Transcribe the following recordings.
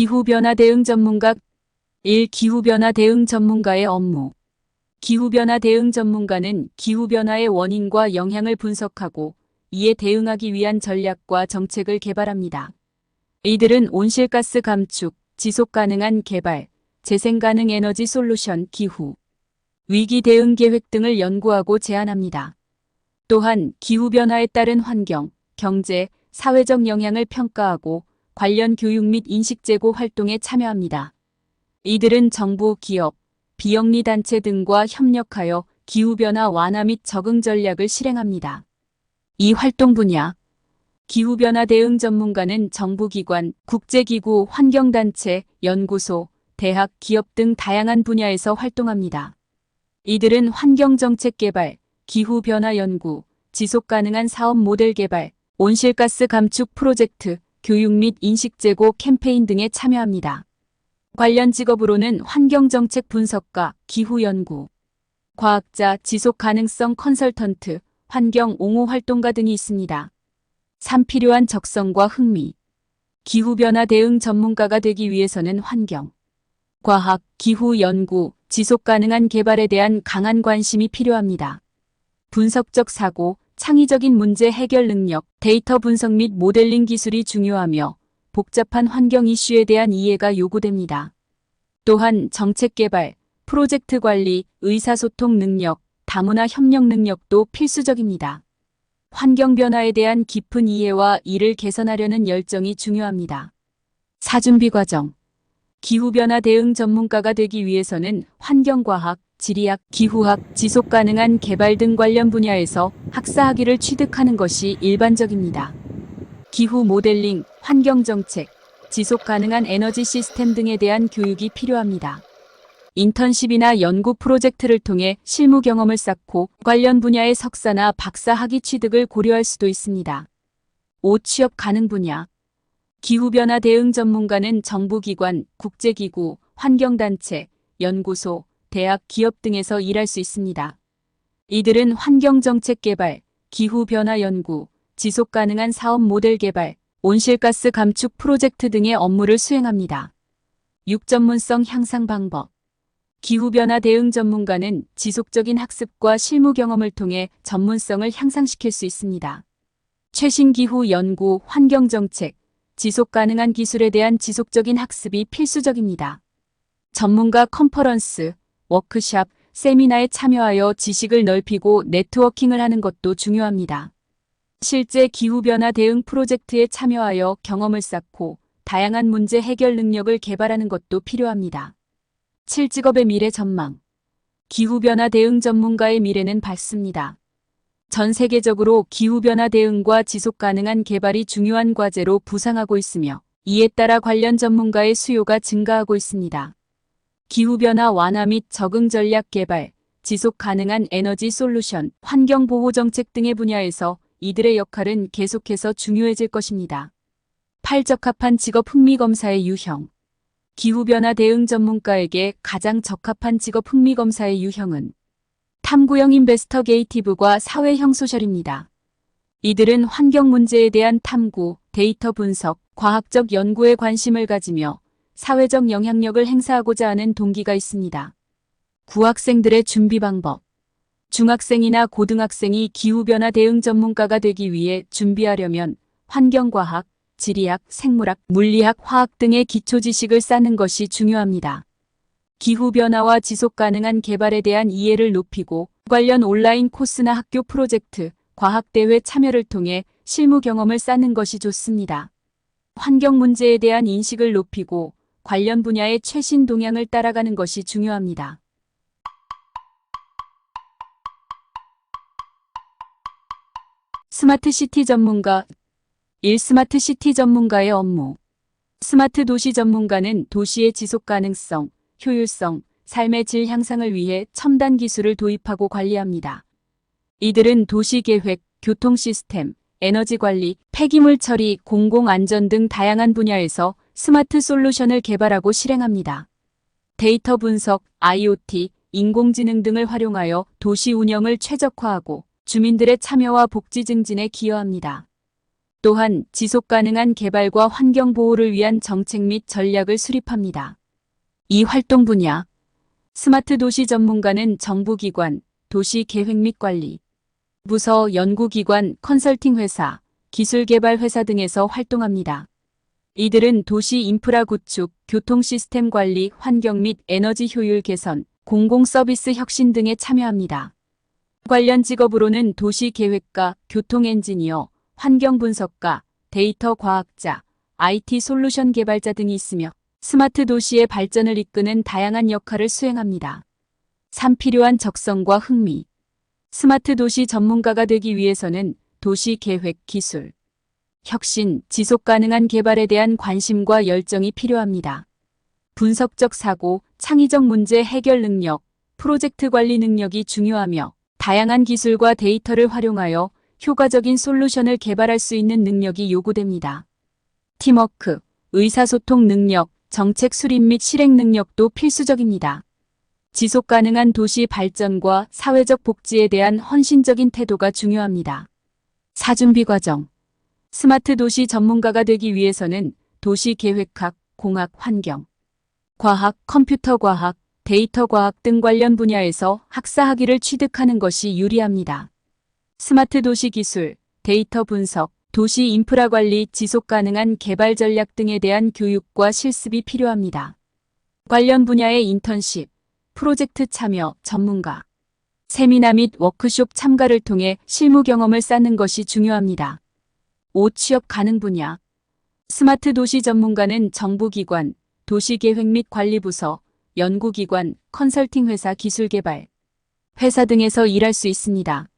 기후변화 대응 전문가 1. 기후변화 대응 전문가의 업무 기후변화 대응 전문가는 기후변화의 원인과 영향을 분석하고 이에 대응하기 위한 전략과 정책을 개발합니다. 이들은 온실가스 감축, 지속 가능한 개발, 재생 가능 에너지 솔루션, 기후, 위기 대응 계획 등을 연구하고 제안합니다. 또한 기후변화에 따른 환경, 경제, 사회적 영향을 평가하고 관련 교육 및 인식 제고 활동에 참여합니다. 이들은 정부, 기업, 비영리 단체 등과 협력하여 기후변화 완화 및 적응 전략을 실행합니다. 이 활동 분야 기후변화 대응 전문가는 정부기관, 국제기구, 환경단체, 연구소, 대학, 기업 등 다양한 분야에서 활동합니다. 이들은 환경정책 개발, 기후변화 연구, 지속가능한 사업 모델 개발, 온실가스 감축 프로젝트, 교육 및 인식 제고 캠페인 등에 참여합니다. 관련 직업으로는 환경정책 분석가, 기후연구, 과학자, 지속가능성 컨설턴트, 환경 옹호 활동가 등이 있습니다. 3. 필요한 적성과 흥미 기후변화 대응 전문가가 되기 위해서는 환경, 과학, 기후 연구, 지속 가능한 개발에 대한 강한 관심이 필요합니다. 분석적 사고, 창의적인 문제 해결 능력, 데이터 분석 및 모델링 기술이 중요하며 복잡한 환경 이슈에 대한 이해가 요구됩니다. 또한 정책 개발, 프로젝트 관리, 의사소통 능력, 다문화 협력 능력도 필수적입니다. 환경 변화에 대한 깊은 이해와 이를 개선하려는 열정이 중요합니다. 사준비 과정 기후변화 대응 전문가가 되기 위해서는 환경과학, 지리학, 기후학, 지속 가능한 개발 등 관련 분야에서 학사 학위를 취득하는 것이 일반적입니다. 기후 모델링, 환경 정책, 지속 가능한 에너지 시스템 등에 대한 교육이 필요합니다. 인턴십이나 연구 프로젝트를 통해 실무 경험을 쌓고 관련 분야의 석사나 박사 학위 취득을 고려할 수도 있습니다. 5. 취업 가능 분야 기후변화 대응 전문가는 정부기관, 국제기구, 환경단체, 연구소, 대학, 기업 등에서 일할 수 있습니다. 이들은 환경정책 개발, 기후변화 연구, 지속 가능한 사업 모델 개발, 온실가스 감축 프로젝트 등의 업무를 수행합니다. 6. 전문성 향상 방법 기후변화 대응 전문가는 지속적인 학습과 실무 경험을 통해 전문성을 향상시킬 수 있습니다. 최신 기후 연구, 환경정책, 지속 가능한 기술에 대한 지속적인 학습이 필수적입니다. 전문가 컨퍼런스, 워크샵, 세미나에 참여하여 지식을 넓히고 네트워킹을 하는 것도 중요합니다. 실제 기후변화 대응 프로젝트에 참여하여 경험을 쌓고 다양한 문제 해결 능력을 개발하는 것도 필요합니다. 7직업의 미래 전망 기후변화 대응 전문가의 미래는 밝습니다. 전 세계적으로 기후변화 대응과 지속 가능한 개발이 중요한 과제로 부상하고 있으며 이에 따라 관련 전문가의 수요가 증가하고 있습니다. 기후변화 완화 및 적응 전략 개발, 지속 가능한 에너지 솔루션, 환경보호 정책 등의 분야에서 이들의 역할은 계속해서 중요해질 것입니다. 8. 적합한 직업 흥미 검사의 유형 기후변화 대응 전문가에게 가장 적합한 직업 흥미 검사의 유형은 탐구형 인베스터 게이티브과 사회형 소셜입니다. 이들은 환경 문제에 대한 탐구, 데이터 분석, 과학적 연구에 관심을 가지며 사회적 영향력을 행사하고자 하는 동기가 있습니다. 구학생들의 준비 방법 중학생이나 고등학생이 기후변화 대응 전문가가 되기 위해 준비하려면 환경과학, 지리학, 생물학, 물리학, 화학 등의 기초 지식을 쌓는 것이 중요합니다. 기후변화와 지속 가능한 개발에 대한 이해를 높이고 관련 온라인 코스나 학교 프로젝트, 과학대회 참여를 통해 실무 경험을 쌓는 것이 좋습니다. 환경 문제에 대한 인식을 높이고 관련 분야의 최신 동향을 따라가는 것이 중요합니다. 스마트 시티 전문가 1. 스마트 시티 전문가의 업무 스마트 도시 전문가는 도시의 지속 가능성, 효율성, 삶의 질 향상을 위해 첨단 기술을 도입하고 관리합니다. 이들은 도시 계획, 교통 시스템, 에너지 관리, 폐기물 처리, 공공 안전 등 다양한 분야에서 스마트 솔루션을 개발하고 실행합니다. 데이터 분석, IoT, 인공지능 등을 활용하여 도시 운영을 최적화하고 주민들의 참여와 복지 증진에 기여합니다. 또한 지속 가능한 개발과 환경 보호를 위한 정책 및 전략을 수립합니다. 이 활동 분야 스마트 도시 전문가는 정부기관, 도시 계획 및 관리, 부서, 연구기관, 컨설팅 회사, 기술개발 회사 등에서 활동합니다. 이들은 도시 인프라 구축, 교통 시스템 관리, 환경 및 에너지 효율 개선, 공공 서비스 혁신 등에 참여합니다. 관련 직업으로는 도시 계획가, 교통 엔지니어, 환경 분석가, 데이터 과학자, IT 솔루션 개발자 등이 있으며 스마트 도시의 발전을 이끄는 다양한 역할을 수행합니다. 3. 필요한 적성과 흥미 스마트 도시 전문가가 되기 위해서는 도시 계획 기술, 혁신, 지속 가능한 개발에 대한 관심과 열정이 필요합니다. 분석적 사고, 창의적 문제 해결 능력, 프로젝트 관리 능력이 중요하며 다양한 기술과 데이터를 활용하여 효과적인 솔루션을 개발할 수 있는 능력이 요구됩니다. 팀워크, 의사소통 능력, 정책 수립 및 실행 능력도 필수적입니다. 지속 가능한 도시 발전과 사회적 복지에 대한 헌신적인 태도가 중요합니다. 사준비 과정 스마트 도시 전문가가 되기 위해서는 도시 계획학, 공학, 환경, 과학, 컴퓨터 과학, 데이터 과학 등 관련 분야에서 학사 학위를 취득하는 것이 유리합니다. 스마트 도시 기술, 데이터 분석, 도시 인프라 관리, 지속 가능한 개발 전략 등에 대한 교육과 실습이 필요합니다. 관련 분야의 인턴십, 프로젝트 참여, 전문가, 세미나 및 워크숍 참가를 통해 실무 경험을 쌓는 것이 중요합니다. 5. 취업 가능 분야 스마트 도시 전문가는 정부기관, 도시계획 및 관리부서, 연구기관, 컨설팅 회사 기술개발, 회사 등에서 일할 수 있습니다.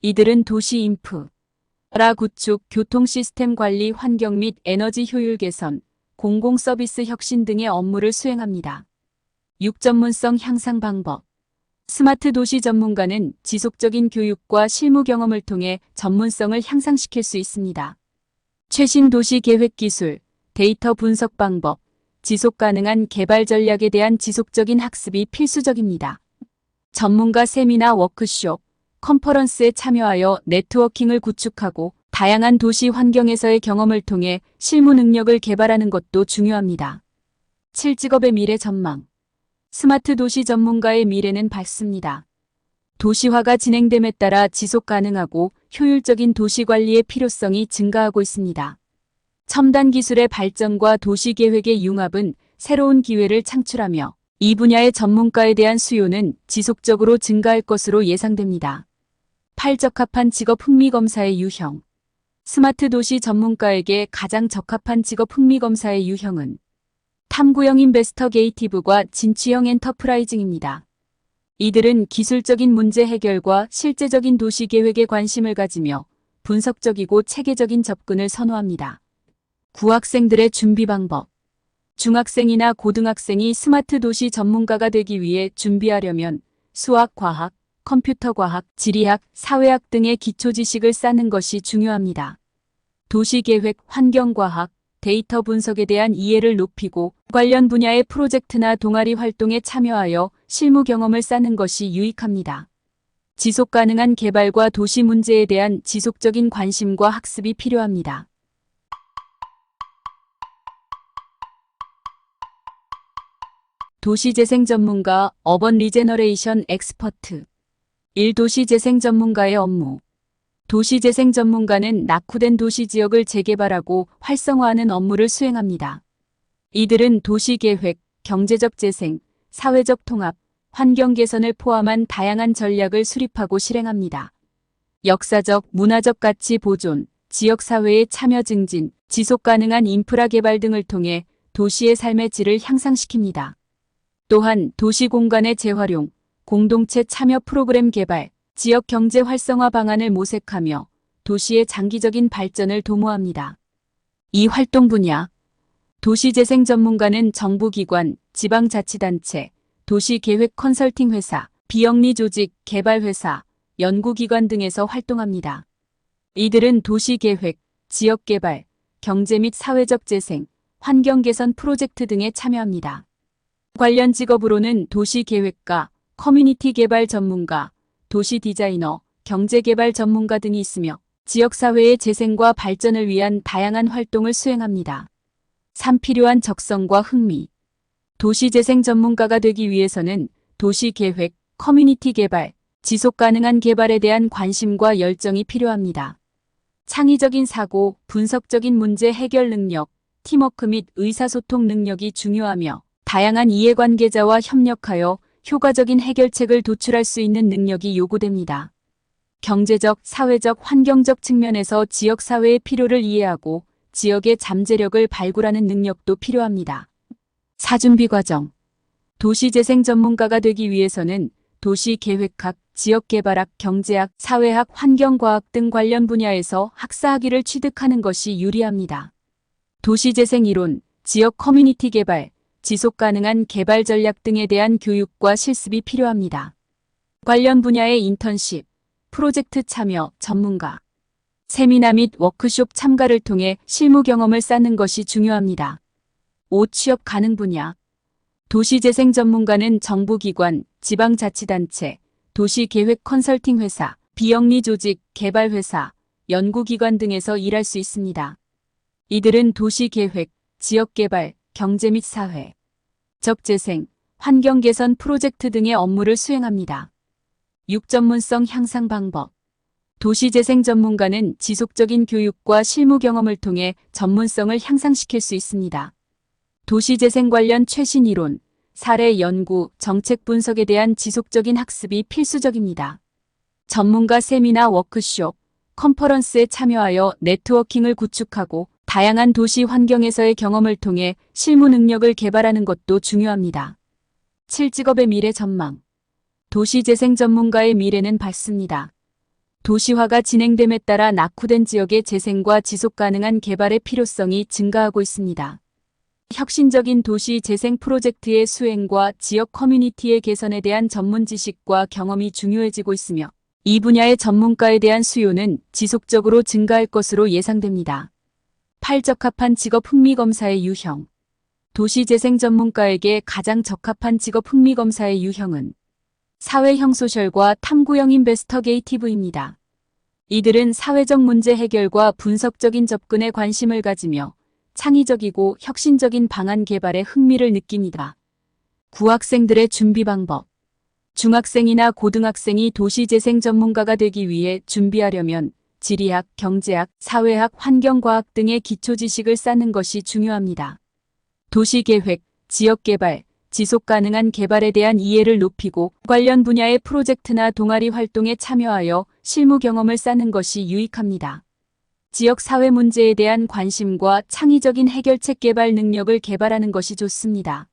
이들은 도시 인프, 라 구축, 교통 시스템 관리, 환경 및 에너지 효율 개선, 공공 서비스 혁신 등의 업무를 수행합니다. 6. 전문성 향상 방법 스마트 도시 전문가는 지속적인 교육과 실무 경험을 통해 전문성을 향상시킬 수 있습니다. 최신 도시 계획 기술, 데이터 분석 방법, 지속 가능한 개발 전략에 대한 지속적인 학습이 필수적입니다. 전문가 세미나 워크숍, 컨퍼런스에 참여하여 네트워킹을 구축하고 다양한 도시 환경에서의 경험을 통해 실무 능력을 개발하는 것도 중요합니다. 7직업의 미래 전망 스마트 도시 전문가의 미래는 밝습니다. 도시화가 진행됨에 따라 지속 가능하고 효율적인 도시 관리의 필요성이 증가하고 있습니다. 첨단 기술의 발전과 도시 계획의 융합은 새로운 기회를 창출하며 이 분야의 전문가에 대한 수요는 지속적으로 증가할 것으로 예상됩니다. 8. 적합한 직업 흥미 검사의 유형 스마트 도시 전문가에게 가장 적합한 직업 흥미 검사의 유형은 탐구형 인베스터게이티브과 진취형 엔터프라이징입니다. 이들은 기술적인 문제 해결과 실제적인 도시 계획에 관심을 가지며 분석적이고 체계적인 접근을 선호합니다. 구학생들의 준비 방법 중학생이나 고등학생이 스마트 도시 전문가가 되기 위해 준비하려면 수학, 과학, 컴퓨터 과학, 지리학, 사회학 등의 기초 지식을 쌓는 것이 중요합니다. 도시계획, 환경과학, 데이터 분석에 대한 이해를 높이고 관련 분야의 프로젝트나 동아리 활동에 참여하여 실무 경험을 쌓는 것이 유익합니다. 지속 가능한 개발과 도시 문제에 대한 지속적인 관심과 학습이 필요합니다. 도시재생 전문가, 어번 리제너레이션 엑스퍼트 1 도시 재생 전문가의 업무 도시재생 전문가는 낙후된 도시 지역을 재개발하고 활성화하는 업무를 수행합니다. 이들은 도시계획, 경제적 재생, 사회적 통합, 환경 개선을 포함한 다양한 전략을 수립하고 실행합니다. 역사적, 문화적 가치 보존, 지역사회의 참여 증진, 지속 가능한 인프라 개발 등을 통해 도시의 삶의 질을 향상시킵니다. 또한 도시 공간의 재활용, 공동체 참여 프로그램 개발, 지역 경제 활성화 방안을 모색하며 도시의 장기적인 발전을 도모합니다. 이 활동 분야 도시재생 전문가는 정부기관, 지방자치단체, 도시계획 컨설팅 회사, 비영리 조직, 개발회사, 연구기관 등에서 활동합니다. 이들은 도시계획, 지역개발, 경제 및 사회적 재생, 환경 개선 프로젝트 등에 참여합니다. 관련 직업으로는 도시계획가, 커뮤니티 개발 전문가, 도시 디자이너, 경제개발 전문가 등이 있으며 지역사회의 재생과 발전을 위한 다양한 활동을 수행합니다. 3. 필요한 적성과 흥미. 도시재생 전문가가 되기 위해서는 도시계획, 커뮤니티 개발, 지속 가능한 개발에 대한 관심과 열정이 필요합니다. 창의적인 사고, 분석적인 문제 해결 능력, 팀워크 및 의사소통 능력이 중요하며 다양한 이해관계자와 협력하여 효과적인 해결책을 도출할 수 있는 능력이 요구됩니다. 경제적, 사회적, 환경적 측면에서 지역사회의 필요를 이해하고 지역의 잠재력을 발굴하는 능력도 필요합니다. 사준비 과정. 도시재생 전문가가 되기 위해서는 도시계획학, 지역개발학, 경제학, 사회학, 환경과학 등 관련 분야에서 학사학위를 취득하는 것이 유리합니다. 도시재생 이론, 지역 커뮤니티 개발, 지속 가능한 개발 전략 등에 대한 교육과 실습이 필요합니다. 관련 분야의 인턴십, 프로젝트 참여, 전문가, 세미나 및 워크숍 참가를 통해 실무 경험을 쌓는 것이 중요합니다. 5. 취업 가능 분야 도시재생 전문가는 정부기관, 지방자치단체, 도시계획 컨설팅 회사, 비영리 조직, 개발회사, 연구기관 등에서 일할 수 있습니다. 이들은 도시계획, 지역개발, 경제 및 사회, 적재생, 환경 개선 프로젝트 등의 업무를 수행합니다. 6. 전문성 향상 방법 도시재생 전문가는 지속적인 교육과 실무 경험을 통해 전문성을 향상시킬 수 있습니다. 도시재생 관련 최신 이론, 사례 연구, 정책 분석에 대한 지속적인 학습이 필수적입니다. 전문가 세미나 워크숍, 컨퍼런스에 참여하여 네트워킹을 구축하고 다양한 도시 환경에서의 경험을 통해 실무 능력을 개발하는 것도 중요합니다. 7직업의 미래 전망 도시재생 전문가의 미래는 밝습니다. 도시화가 진행됨에 따라 낙후된 지역의 재생과 지속 가능한 개발의 필요성이 증가하고 있습니다. 혁신적인 도시 재생 프로젝트의 수행과 지역 커뮤니티의 개선에 대한 전문 지식과 경험이 중요해지고 있으며 이 분야의 전문가에 대한 수요는 지속적으로 증가할 것으로 예상됩니다. 8. 적합한 직업 흥미 검사의 유형 도시재생 전문가에게 가장 적합한 직업 흥미 검사의 유형은 사회형 소셜과 탐구형 인베스터게이티브입니다. 이들은 사회적 문제 해결과 분석적인 접근에 관심을 가지며 창의적이고 혁신적인 방안 개발에 흥미를 느낍니다. 구학생들의 준비 방법 중학생이나 고등학생이 도시재생 전문가가 되기 위해 준비하려면 지리학, 경제학, 사회학, 환경과학 등의 기초 지식을 쌓는 것이 중요합니다. 도시계획, 지역개발, 지속 가능한 개발에 대한 이해를 높이고 관련 분야의 프로젝트나 동아리 활동에 참여하여 실무 경험을 쌓는 것이 유익합니다. 지역 사회 문제에 대한 관심과 창의적인 해결책 개발 능력을 개발하는 것이 좋습니다.